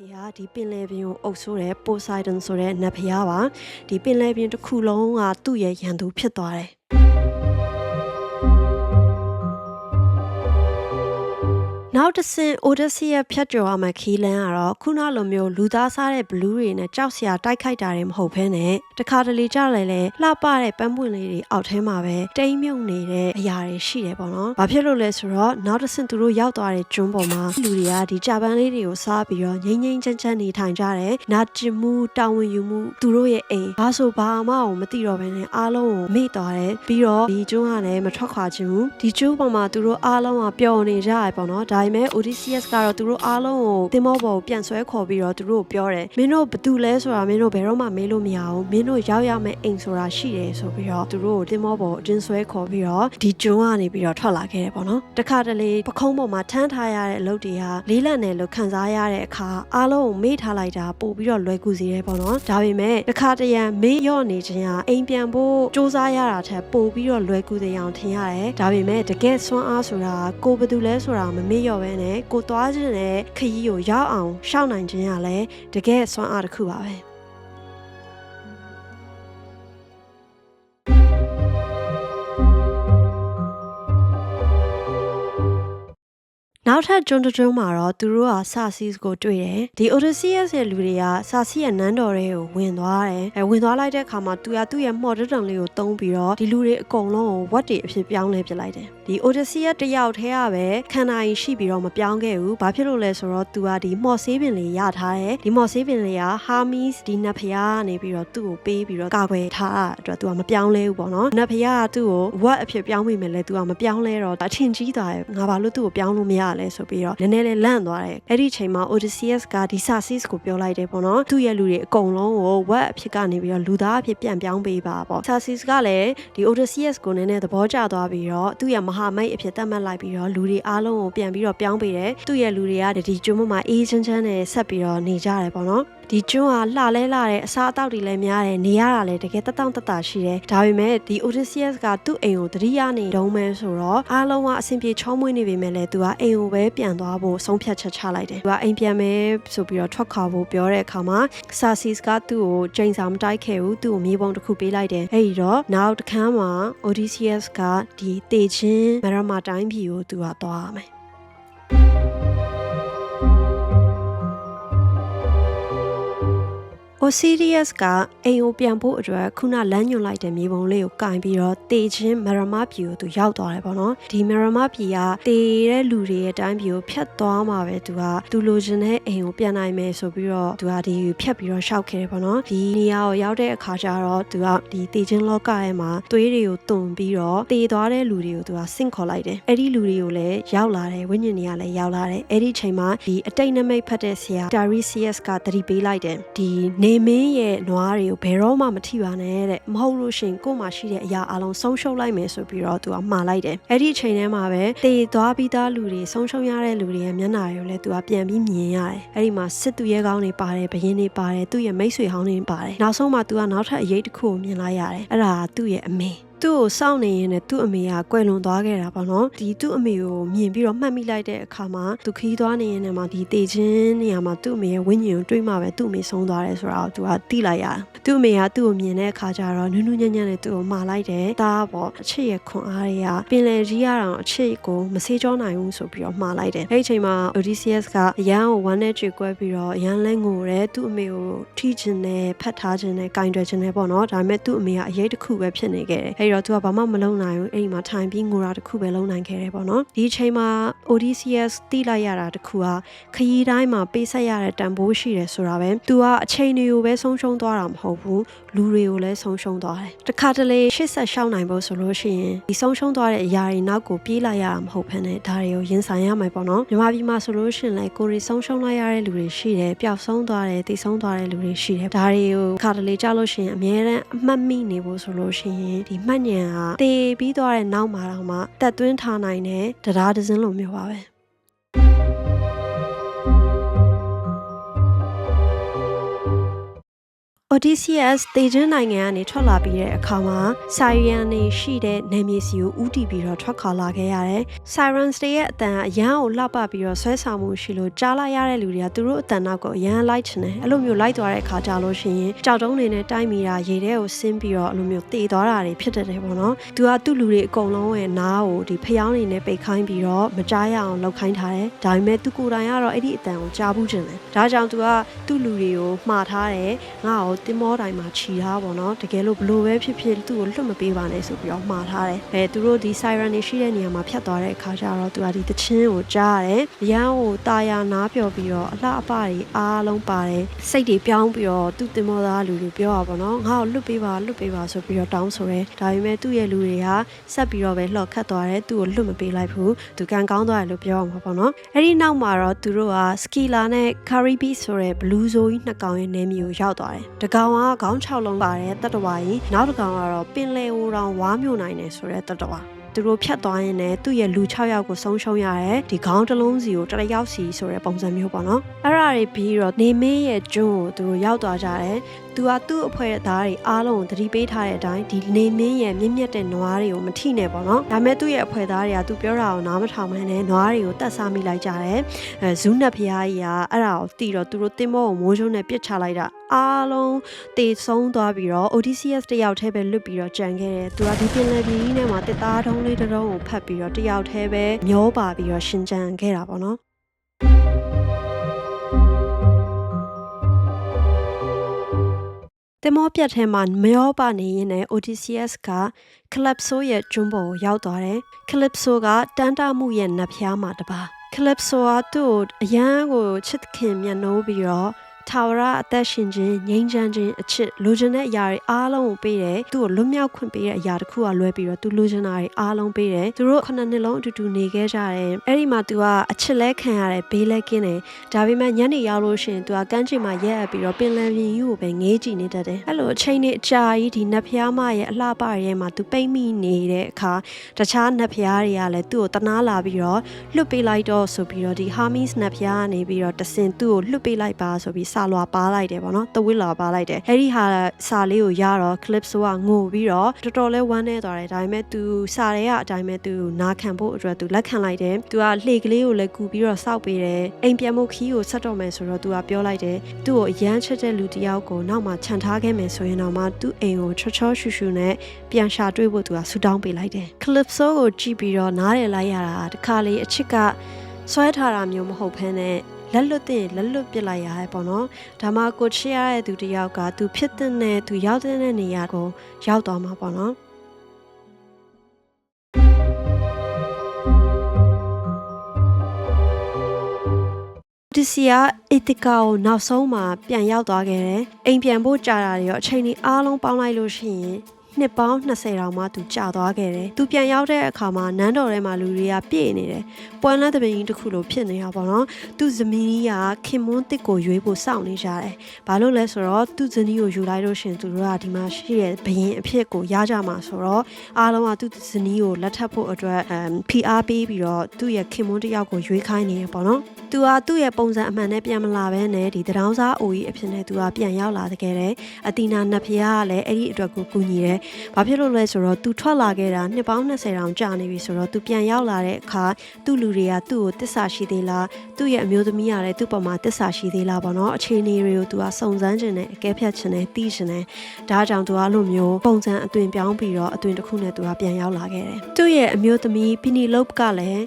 ဖေဟာဒီပင်လယ်ပြင်ကိုအုပ်ဆိုးတဲ့ပိုဆိုက်ဒန်ဆိုတဲ့နတ်ဖျားပါဒီပင်လယ်ပြင်တစ်ခုလုံးကသူ့ရဲ့ရန်သူဖြစ်သွားတယ် နောက်တစ်ဆင့် Odyssey ရဲ့ဖြတ်ကျော်ရမယ့်ခီးလန်းကတော့ခုနလိုမျိုးလူသားစားတဲ့ blue တွေနဲ့ကြောက်စရာတိုက်ခိုက်တာတွေမဟုတ်ဘဲနဲ့တခါတလေကြလဲလဲလှပတဲ့ပန်းပွင့်လေးတွေအောက်ထဲမှာပဲတိမ်မြုပ်နေတဲ့အရာတွေရှိတယ်ပေါ့နော်။ဘာဖြစ်လို့လဲဆိုတော့နောက်တစ်ဆင့်သူတို့ရောက်သွားတဲ့ကျွန်းပေါ်မှာလူတွေကဒီဂျပန်လေးတွေကိုစားပြီးတော့ငိမ့်ငိမ့်ချမ်းချမ်းနေထိုင်ကြတယ်။နာကျင်မှုတာဝန်ယူမှုသူတို့ရဲ့အိမ်ဘာဆိုဘာမှကိုမသိတော့ဘဲနဲ့အားလုံးကိုမေ့သွားတယ်။ပြီးတော့ဒီကျွန်းကလည်းမထွက်ခွာခြင်းဘူး။ဒီကျွန်းပေါ်မှာသူတို့အားလုံးကပျော်နေကြရပေါ့နော်။ဒါပေမဲ့ Odysseus ကတော့သူတို့အားလုံးကိုတင်မောပေါ်ကိုပြန်ဆွဲခေါ်ပြီးတော့သူတို့ကိုပြောတယ်။မင်းတို့ဘာတူလဲဆိုတာမင်းတို့ဘယ်တော့မှမေးလို့မရဘူး။မင်းတို့ရောက်ရမယ့်အိမ်ဆိုတာရှိတယ်ဆိုပြီးတော့သူတို့ကိုတင်မောပေါ်ကိုအတင်းဆွဲခေါ်ပြီးတော့ဒီကျွန်းကနေပြီးတော့ထွက်လာခဲ့တယ်ပေါ့နော်။တခါတလေပခုံးပေါ်မှာထမ်းထားရတဲ့အလုပ်တွေဟာလေးလံတယ်လို့ခံစားရတဲ့အခါအားလုံးကိုမေ့ထားလိုက်တာပို့ပြီးတော့လွယ်ကူစေတယ်ပေါ့နော်။ဒါပေမဲ့တခါတရံမေ့လျော့နေခြင်းဟာအိမ်ပြန်ဖို့စူးစမ်းရတာထက်ပို့ပြီးတော့လွယ်ကူစေအောင်ထင်ရတယ်။ဒါပေမဲ့တကယ်ဆွမ်းအားဆိုတာကိုယ်ဘာတူလဲဆိုတာမမေ့လျော့ပဲနဲ့ကိုသွားခြင်းနဲ့ခရီးကိုရောက်အောင်ရှောက်နိုင်ခြင်းကလည်းတကယ်ဆွမ်းအားတစ်ခုပါပဲ။ နောက်ထပ်ကျွန်းတစ်ကျွန်းမှာတော့သူတို့ကဆာစီစ်ကိုတွေ့တယ်ဒီ Odysseus ရဲ့လူတွေကဆာစီရဲ့နန်းတော်တွေကိုဝင်သွားတယ်အဲဝင်သွားလိုက်တဲ့အခါမှာသူကသူ့ရဲ့မော်ဒတန်လေးကိုတုံးပြီးတော့ဒီလူတွေအကုန်လုံးကိုဝတ်တွေအဖြစ်ပြောင်းလဲပစ်လိုက်တယ်ဒီ Odysseus တယောက်တည်းကပဲခန္ဓာရင်ရှိပြီးတော့မပြောင်းခဲ့ဘူးဘာဖြစ်လို့လဲဆိုတော့သူကဒီမော်ဆေးပင်လေးရထားတယ်ဒီမော်ဆေးပင်လေးက Hermes ဒီနတ်ဖျားကနေပြီးတော့သူ့ကိုပေးပြီးတော့ကာကွယ်ထားတာအတွက်သူကမပြောင်းလဲဘူးပေါ့နော်နတ်ဖျားကသူ့ကိုဝတ်အဖြစ်ပြောင်းမိမယ်လဲသူကမပြောင်းလဲတော့အထင်ကြီးသွားတယ်ငါဘာလို့သူ့ကိုပြောင်းလို့မရလဲဆိုပြီးတော့နည်းနည်းလေးလန့်သွားတယ်အဲ့ဒီချိန်မှာ Odysseus ကဒီ Sasis ကိုပြောလိုက်တယ်ပေါ့နော်သူ့ရဲ့လူတွေအကုန်လုံးကိုဝတ်အဖြစ်ကနေပြီးတော့လူသားအဖြစ်ပြန်ပြောင်းပေးပါပေါ့ Sasis ကလည်းဒီ Odysseus ကိုနည်းနည်းသဘောကျသွားပြီးတော့သူ့ရဲ့မဟာမိတ်အဖြစ်သတ်မှတ်လိုက်ပြီးတော့လူတွေအားလုံးကိုပြန်ပြီးတော့ပြောင်းပေးတယ်သူ့ရဲ့လူတွေကဒီကျွန်းမှာအေးချမ်းချမ်းနဲ့ဆက်ပြီးတော့နေကြတယ်ပေါ့နော် ဒီကျွန်းကလှလဲလှတဲ့အစားအသောက်တွေလည်းများတယ်နေရတာလည်းတကယ်တတောင့်တတရှိတယ်ဒါပေမဲ့ဒီ Odysseus ကသူ့အိမ်ကိုတတိယနေတုံးမဲဆိုတော့အားလုံးကအဆင်ပြေချောမွေ့နေပေမဲ့လည်းသူကအိမ်ကိုပဲပြန်သွားဖို့ဆုံးဖြတ်ချက်ချလိုက်တယ်သူကအိမ်ပြန်မယ်ဆိုပြီးတော့ထွက်ခွာဖို့ပြောတဲ့အခါမှာ Sasis ကသူ့ကိုချိန်စာမတိုက်ခဲ့ဘူးသူ့ကိုမြေပုံတစ်ခုပေးလိုက်တယ်အဲ့ဒီတော့နောက်တစ်ခါမှာ Odysseus ကဒီတေချင်းမရမတိုင်းပြည်ကိုသူကသွားရမယ် Osirius ကအိမ်ကိုပြန်ဖို့အတွက်ခုနလမ်းညွှန်လိုက်တဲ့မြေပုံလေးကိုကင်ပြီးတော့တေချင်းမရမပြည်ကိုသူရောက်သွားတယ်ပေါ့နော်ဒီမရမပြည်ကတေတဲ့လူတွေရဲ့တိုင်းပြည်ကိုဖျက်သွားမှာပဲသူကသူလိုချင်တဲ့အိမ်ကိုပြန်နိုင်မယ်ဆိုပြီးတော့သူကဒီဖျက်ပြီးတော့ရှောက်ခဲ့တယ်ပေါ့နော်ဒီနေရာကိုရောက်တဲ့အခါကျတော့သူကဒီတေချင်းလောကရဲ့မှာသွေးတွေကိုတုံပြီးတော့တေသွားတဲ့လူတွေကိုသူကဆင့်ခေါ်လိုက်တယ်အဲ့ဒီလူတွေကိုလည်းရောက်လာတယ်ဝိညာဉ်တွေကလည်းရောက်လာတယ်အဲ့ဒီချိန်မှာဒီအတိတ်နမိတ်ဖတ်တဲ့ဆရာ Tiresias ကတတိပေးလိုက်တယ်ဒီနေမင်းရဲ့နွားတွေကိုဘယ်တော့မှမထိပါနဲ့တဲ့မဟုတ်လို့ရှိရင်ကို့မှာရှိတဲ့အရာအလုံးဆုံးရှုံးလိုက်မယ်ဆိုပြီးတော့သူကမှားလိုက်တယ်အဲ့ဒီအချိန်ထဲမှာပဲတေသွားပြီးသားလူတွေဆုံးရှုံးရတဲ့လူတွေရဲ့မျက်နှာတွေကိုလည်းသူကပြန်ပြီးမြင်ရတယ်အဲ့ဒီမှာစစ်သူရဲကောင်းတွေပါတယ်ဘရင်တွေပါတယ်သူ့ရဲ့မိတ်ဆွေဟောင်းတွေပါတယ်နောက်ဆုံးမှသူကနောက်ထပ်အရေးတစ်ခုကိုမြင်လိုက်ရတယ်အဲ့ဒါကသူ့ရဲ့အမေ သူ့ကိုစောင့်နေရင်လည်းသူ့အမေကကွယ်လွန်သွားခဲ့တာပေါ့နော်ဒီသူ့အမေကိုမြင်ပြီးတော့မှတ်မိလိုက်တဲ့အခါမှာသူခီးသွားနေရင်လည်းမှဒီတေချင်းနေရာမှာသူ့အမေရဲ့ဝိညာဉ်ကိုတွေးမှပဲသူ့အမေဆုံးသွားတယ်ဆိုတာကိုသူကသိလိုက်ရတယ်သူ့အမေကသူ့ကိုမြင်တဲ့အခါကျတော့နူးနူးညံ့ညံ့နဲ့သူ့ကိုမှာလိုက်တယ်ဒါပေါ့အချစ်ရဲ့ခွန်အားတွေကပင်လယ်ကြီးရအောင်အချစ်ကိုမဆေးကြောနိုင်ဘူးဆိုပြီးတော့မှာလိုက်တယ်အဲ့ဒီအချိန်မှာ Odysseus ကအရန်ကိုဝမ်းနဲ့ကြွေကွဲပြီးတော့အရန်လဲငိုတယ်သူ့အမေကိုထိချင်တယ်ဖတ်ထားချင်တယ်ကင်တွယ်ချင်တယ်ပေါ့နော်ဒါပေမဲ့သူ့အမေကအရေးတစ်ခုပဲဖြစ်နေခဲ့တယ်အဲ့တော့သူကဘာမှမလုပ်နိုင်ဘူးအဲ့ဒီမှာထိုင်ပြီးငိုတာတစ်ခုပဲလုပ်နိုင်ခဲ့တယ်ပေါ့နော်ဒီအချိန်မှာ Odysseus တိလိုက်ရတာတစ်ခုကခရီးတိုင်းမှာပေးဆက်ရတဲ့တန်ဖိုးရှိတယ်ဆိုတာပဲသူကအချိန်တွေကိုပဲဆုံးရှုံးသွားတာမဟုတ်ဘူးလူတွေကိုလည်းဆုံးရှုံးသွားတယ်တခါတလေရှစ်ဆက်ရှောက်နိုင်ဖို့ဆိုလို့ရှိရင်ဒီဆုံးရှုံးသွားတဲ့အရာတွေနောက်ကိုပြေးလိုက်ရတာမဟုတ်ဘဲနဲ့ဒါတွေကိုရင်ဆိုင်ရမှာပေါ့နော်မြန်မာပြည်မှာဆိုလို့ရှိရင်လည်းကိုရီဆုံးရှုံးလိုက်ရတဲ့လူတွေရှိတယ်ပျောက်ဆုံးသွားတယ်တည်ဆုံးသွားတဲ့လူတွေရှိတယ်ဒါတွေကိုခါတလေကြောက်လို့ရှိရင်အများအားအမှတ်မိနေဖို့ဆိုလို့ရှိရင်ဒီမှတ်ဉာဏ်ဟာတည်ပြီးသွားတဲ့နောက်မှာတော့မှတက်သွင်းထားနိုင်တဲ့တရားတစ်စင်းလိုမျိုးပါပဲ Odysseus တေခြင်းနိုင်ငံကနေထွက်လာပြီးတဲ့အခါမှာ Siren နေရှိတဲ့နေမြေစီကိုဥတီပြီးတော့ထွက်ခွာလာခဲ့ရတယ်။ Sirens တွေရဲ့အတန်အရန်ကိုလှပပြီးတော့ဆွဲဆောင်မှုရှိလို့ကြားလိုက်ရတဲ့လူတွေကသူတို့အတန်နောက်ကိုအရန်လိုက်ချင်တယ်။အဲ့လိုမျိုးလိုက်သွားတဲ့အခါကြလို့ရှိရင်ကြောက်တုံးနေနဲ့တိုက်မိတာရေထဲကိုဆင်းပြီးတော့အဲ့လိုမျိုးတေသွားတာတွေဖြစ်တတ်တယ်ပေါ့နော်။သူကသူ့လူတွေအကုန်လုံးရဲ့နားကိုဒီဖျောင်းနေနဲ့ပိတ်ခိုင်းပြီးတော့မကြားရအောင်လောက်ခိုင်းထားတယ်။ဒါပေမဲ့သူကိုယ်တိုင်ကတော့အဲ့ဒီအတန်ကိုကြားဘူးချင်တယ်။ဒါကြောင့်သူကသူ့လူတွေကိုမှားထားတယ်။ငါ့ကိုတင်မောတိုင်းမှာခြီထားပေါ့နော်။တကယ်လို့ဘလို့ပဲဖြစ်ဖြစ်သူ့ကိုလွတ်မပေးပါနဲ့ဆိုပြီးတော့မှားထားတယ်။အဲသူတို့ဒီ siren တွေရှိတဲ့နေရာမှာဖြတ်သွားတဲ့အခါကျတော့သူကဒီတချင်းကိုကြားရတယ်။ရန်ကိုတာယာနားပြော်ပြီးတော့အလှအပတွေအားလုံးပါတယ်။စိတ်တွေပြောင်းပြီးတော့သူ့တင်မောသားလူတွေပြောတာပေါ့နော်။ငါ့ကိုလွတ်ပေးပါလွတ်ပေးပါဆိုပြီးတော့တောင်းဆိုရဲ။ဒါပေမဲ့သူ့ရဲ့လူတွေကဆက်ပြီးတော့ပဲလှော်ခတ်သွားတယ်။သူ့ကိုလွတ်မပေးလိုက်ဘူး။သူကန်ကောင်းသွားတယ်လို့ပြောရမှာပေါ့နော်။အဲ့ဒီနောက်မှာတော့သူတို့က skila နဲ့ Caribe ဆိုတဲ့ blue zone ကြီးနှစ်ကောင်ရဲ့နေမျိုးကိုရောက်သွားတယ်။တကောင်ကခေါင်း6လုံးပါတယ်တတ္တဝါကြီး။နောက်တစ်ကောင်ကတော့ပင်လယ်ဝတောင်ဝါမြို့နိုင်တယ်ဆိုတဲ့တတ္တဝါ။သူတို့ဖြတ်သွားရင်လည်းသူ့ရဲ့လူ6ယောက်ကိုဆုံးရှုံးရတယ်ဒီခေါင်းတစ်လုံးစီကိုတစ်ယောက်စီဆိုတဲ့ပုံစံမျိုးပေါ့နော်အဲ့ဒါတွေပြီးတော့နေမင်းရဲ့ကျွန်းကိုသူတို့ရောက်သွားကြတယ် သူကသူ့အဖွဲ့သားတွေအားလုံးကိုသတိပေးထားတဲ့အတိုင်းဒီနေမင်းရဲ့မြင့်မြတ်တဲ့နွားတွေကိုမထိနဲ့ပေါ့နော်ဒါပေမဲ့သူ့ရဲ့အဖွဲ့သားတွေကသူပြောတာကိုနားမထောင်မှန်းနဲ့နွားတွေကိုတတ်စားမိလိုက်ကြတယ်အဲဇူးနတ်ဖျားကြီးကအဲ့ဒါကိုတီးတော့သူတို့တင်မောကိုမိုးချုံနဲ့ပစ်ချလိုက်တာအားလုံးတေဆုံးသွားပြီးတော့ Odysseus တယောက်တည်းပဲလွတ်ပြီးတော့ကြံခဲ့တယ်သူကဒီပင်လယ်ပြည်ကြီးထဲမှာတစ်သားထုံးလေးတစ်တုံးကိုဖတ်ပြီးတော့တယောက်တည်းပဲမျောပါပြီးတော့ရှင်ကြံခဲ့တာပေါ့နော် တင်မောပြတ်ထဲမှာမရောပါနေရင်လည်း Odysseus က Calypso ရဲ့ကျွန်းပေါ်ကိုရောက်သွားတယ်။ Calypso ကတန်တာမှုရဲ့နတ်ဖျားမှာတပါ။ Calypso ကသူ့ကိုအရန်ကိုချစ်ခင်မျက်နှိုးပြီးတော့ ထာဝရအသက်ရှင်ခြင်းငြိမ်းချမ်းခြင်းအချစ်လိုချင်တဲ့အရာတွေအားလုံးကိုပေးတယ်သူ့ကိုလွတ်မြောက်ခွင့်ပေးတဲ့အရာတစ်ခုကလွဲပြီးတော့သူလိုချင်တာတွေအားလုံးပေးတယ်သူတို့ခုနှစ်နှစ်လုံးအတူတူနေခဲ့ကြတယ်အဲ့ဒီမှာသူကအချစ်လဲခံရတယ်ဘေးလဲကင်းတယ်ဒါပေမဲ့ညနေရောက်လို့ရှိရင်သူကကမ်းခြေမှာရက်အပ်ပြီးတော့ပင်လယ်ပြင်ကြီးကိုပဲငေးကြည့်နေတတ်တယ်အဲ့လိုအချိန်နဲ့အကြာကြီးဒီနတ်ဖျားမရဲ့အလှပရဲမှာသူပိတ်မိနေတဲ့အခါတခြားနတ်ဖျားတွေကလည်းသူ့ကိုတနာလာပြီးတော့လွတ်ပေးလိုက်တော့ဆိုပြီးတော့ဒီ Hermes နတ်ဖျားကနေပြီးတော့တစင်သူ့ကိုလွတ်ပေးလိုက်ပါဆိုပြီးစာလွာပါလိုက်တယ်ပေါ့နော်တဝစ်လာပါလိုက်တယ်အဲ့ဒီဟာစာလေးကိုရတော့ clip ဆိုကငိုပြီးတော့တော်တော်လေးဝမ်းနေသွားတယ်ဒါပေမဲ့ तू စာတွေကအတိုင်းပဲ तू နာခံဖို့အတွက် तू လက်ခံလိုက်တယ် तू ကလှေကလေးကိုလည်းကူပြီးတော့စောက်ပေးတယ်အိမ်ပြန်မှုခီးကိုဆက်တော့မယ်ဆိုတော့ तू ကပြောလိုက်တယ်သူ့ကိုအရန်ချက်တဲ့လူတယောက်ကိုနောက်မှခြံထားခဲ့မယ်ဆိုရင်တော့မှသူ့အိမ်ကိုချောချောရှူရှူနဲ့ပြန်ရှာတွေ့ဖို့ तू ကဆူတောင်းပေးလိုက်တယ် clip ဆိုကိုကြည့်ပြီးတော့နားရလိုက်ရတာတခါလေအချစ်ကဆွဲထားတာမျိုးမဟုတ်ဘဲနဲ့ လက်လွတ်တဲ့လက်လွတ်ပစ်လိုက်ရတယ်ပေါ့နော်ဒါမှကိုချစ်ရတဲ့သူတယောက်ကသူဖြစ်တဲ့သူရောက်တဲ့နေရာကိုရောက်သွားမှာပေါ့နော်ဒီစီယာအီတီကာကိုနောက်ဆုံးမှာပြန်ရောက်သွားခဲ့တယ်။အိမ်ပြန်ဖို့ကြာတာတွေရောအချိန်ကြီးအားလုံးပေါင်းလိုက်လို့ရှိရင် နှစ်ပေါင်း20တောင်မှသူကြာသွားခဲ့တယ်။သူပြန်ရောက်တဲ့အခါမှာနန်းတော်ထဲမှာလူတွေကပြည့်နေတယ်။ပွဲလန်းတပင်းကြီးတစ်ခုလိုဖြစ်နေတာပေါ့နော်။သူ့ဇမီးကြီးကခင်မွန်းတစ်ကိုရွေးဖို့စောင့်နေကြတယ်။ဘာလို့လဲဆိုတော့သူ့ဇနီးကိုယူလိုက်လို့ရှင်သူတို့ကဒီမှာရှိတဲ့ဘရင်အဖြစ်ကိုရကြမှာဆိုတော့အားလုံးကသူ့ဇနီးကိုလက်ထပ်ဖို့အတွက်အမ်ဖိအားပေးပြီးတော့သူ့ရဲ့ခင်မွန်းတစ်ယောက်ကိုရွေးခိုင်းနေရပေါ့နော်။ သူကသူ့ရဲ့ပုံစံအမှန်နဲ့ပြန်မလာဘဲနဲ့ဒီတရောင်းစားအိုကြီးအဖြစ်နဲ့သူကပြန်ရောက်လာတဲ့ခဲ့တယ်။အတီနာနတ်ဖျားကလည်းအဲ့ဒီအတွက်ကိုကူညီတယ်။ဘာဖြစ်လို့လဲဆိုတော့သူထွက်လာခဲ့တာနှစ်ပေါင်း20တောင်ကြာနေပြီဆိုတော့သူပြန်ရောက်လာတဲ့အခါသူ့လူတွေကသူ့ကိုတစ္ဆာရှိသေးလားသူ့ရဲ့အမျိုးသမီးကလည်းသူ့ပေါ်မှာတစ္ဆာရှိသေးလားပေါ့နော်အခြေအနေတွေကိုသူကစုံစမ်းခြင်းနဲ့အကဲဖြတ်ခြင်းနဲ့သိခြင်းနဲ့ဒါကြောင့်သူကအဲ့လိုမျိုးပုံစံအသွင်ပြောင်းပြီးတော့အသွင်တစ်ခုနဲ့သူကပြန်ရောက်လာခဲ့တယ်သူ့ရဲ့အမျိုးသမီးပီနီလုတ်ကလည်း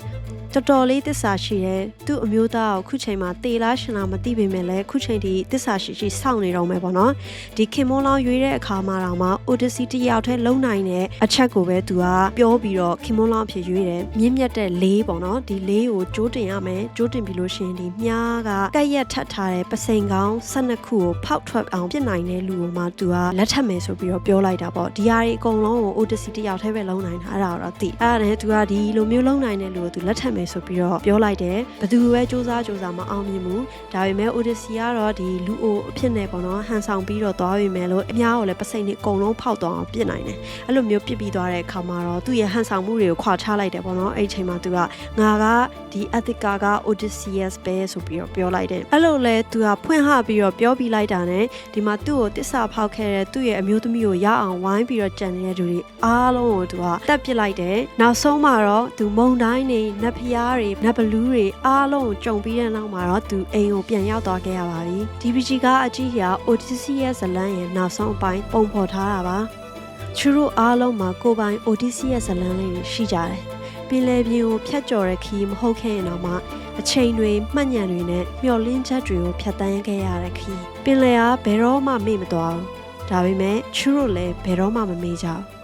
တော်တော်လေးတစ္ဆာရှိတယ်သူ့အမျိုးသားကိုခုချိန်မှာတေလားရှင်လားမသိပေမဲ့လည်းခုချိန်ဒီတစ္ဆာရှိရှိစောင့်နေတော့မယ်ပေါ့နော်ဒီခင်မွန်းလောင်းရွေးတဲ့အခါမှာတော့မှ Odyssey တယောက်တည်းလုံနိုင်တဲ့အချက်ကိုပဲသူကပြောပြီးတော့ခင်မွန်းလောင်းဖြစ်ရွေးတယ်မြင့်မြတ်တဲ့လေးပေါ့နော်ဒီလေးကိုကြိုးတင်ရမယ်ကြိုးတင်ပြီးလို့ရှိရင်ဒီမြားကကက်ရက်ထပ်ထားတဲ့ပစိန်ကောင်း12ခုကိုဖောက်ထွက်အောင်ပြစ်နိုင်တဲ့လူကိုမှသူကလက်ထပ်မယ်ဆိုပြီးတော့ပြောလိုက်တာပေါ့ဒီဟာတွေအကုန်လုံးကို Odyssey တယောက်တည်းပဲလုံနိုင်တာအဲ့ဒါတော့သိအဲ့ဒါနဲ့သူကဒီလိုမျိုးလုံနိုင်တဲ့လူကိုသူလက်ထပ်မယ်မယ်ဆိုပြီးတော့ပြောလိုက်တယ်ဘသူပဲစူးစမ်းစူးစမ်းမအောင်မြင်ဘူးဒါပေမဲ့ Odyssey ကတော့ဒီလူအိုအဖြစ်နဲ့ပေါ့နော်ဟန်ဆောင်ပြီးတော့သွားပြီမယ်လို့အများကိုလည်းပစိမ့်နဲ့အကုန်လုံးဖောက်သွားအောင်ပြစ်နိုင်တယ်အဲ့လိုမျိုးပြစ်ပြီးသွားတဲ့အခါမှာတော့သူ့ရဲ့ဟန်ဆောင်မှုတွေကိုခွာချလိုက်တယ်ပေါ့နော်အဲ့ဒီအချိန်မှာသူကငါကဒီ Ethica က Odysseus ပဲဆိုပြီးတော့ပြောလိုက်တယ်အဲ့လိုလဲသူကဖွင့်ဟပြီးတော့ပြောပြီးလိုက်တာ ਨੇ ဒီမှာသူ့ကိုတစ္ဆာဖောက်ခဲ့တဲ့သူ့ရဲ့အမျိုးသမီးကိုရအောင်ဝိုင်းပြီးတော့ကြံနေတဲ့သူတွေအားလုံးကိုသူကတက်ပစ်လိုက်တယ်နောက်ဆုံးမှာတော့သူမုံတိုင်းနေနတ်ဖျားတွေနတ်ဘလူးတွေအားလုံးကိုကြုံပြီးတဲ့နောက်မှာတော့သူအိမ်ကိုပြန်ရောက်သွားခဲ့ရပါပြီ DPG ကအကြီးက Odysseus ဇလန်းရဲ့နောက်ဆုံးအပိုင်းပုံဖော်ထားတာပါချူတို့အားလုံးမှာကိုယ်ပိုင် Odysseus ဇလန်းလေးတွေရှိကြတယ်ပင်လယ်ပြင်ကိုဖြတ်ကျော်တဲ့ခီးမဟုတ်ခဲ့ရင်တော့မှအချိန်တွေမှတ်ညံတွေနဲ့မျောလင်းချက်တွေကိုဖြတ်တန်းခဲ့ရတဲ့ခီးပင်လယ်ကဘယ်တော့မှမေ့မသွားဘူးဒါပေမဲ့ချူတို့လည်းဘယ်တော့မှမမေ့ကြဘူး